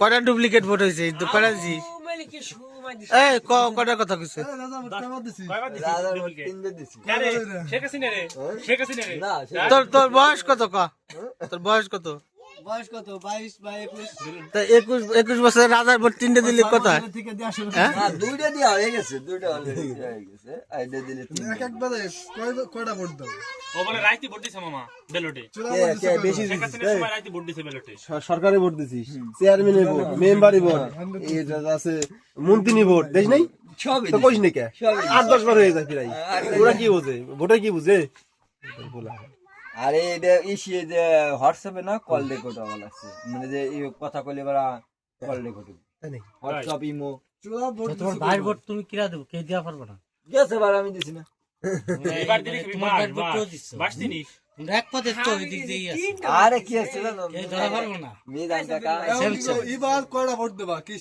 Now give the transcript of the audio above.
কটা duplicate vote হয়েছে? এই তো কটা দিছিস এই ক- কটা কথা হ্যাঁ রে, শেখ হাসিনা রে? শেখ হাসিনা রে? না সে- তোর তোর বয়স কত ক? তোর বয়স কত? বয়স কত? বাইশ বা একুশ। তা একুশ একুশ বছর রাজার ভোট তিনটে দিলে কত হয়? থেকে দেওয়া শুরু হ্যাঁ? না, দুইটা দিয়া হয়ে গেছে দুইটা হয়ে গেছে দিলে তিনটা। এক একবারে কয়টা ভোট দাও? ও বলে রাইতে ভোট দিছে মামা বেলটে চূড়া কে- ভোট কে দিছো কয়বার? বেশি শেখ দিছিস? হাসিনার এই, সময় রাইতে ভোট দিছে বেলটে স- ভোট দিছিস। চেয়ারম্যানের ভোট মেম্বারি ভোট। এটা আছে মন্ত্রী ভোট দেখ নাই? সবই তো কইস নি কে? আট দশ বার হয়ে যায় প্রায়। ওরা কি বোঝে? ভোটে কি বুঝে? বলা আরে এটা যে হোয়াটসঅ্যাপে না কল রেকর্ড আছে মানে যে কথা কইলে এবার কল রেকর্ড তাই? WhatsApp imo. তোমার ভোট তুমি কিরা দেবো? কে দেওয়া পারব না? গেছে বার আমি দিছি না। এবার দিলে কি দিনিস। এক পথে তো ওই দিক দিয়েই আরে কি আছে জানো? ধরা পারব না। মেয়ে জানটা এবার কয়টা ভোট দেবা? কি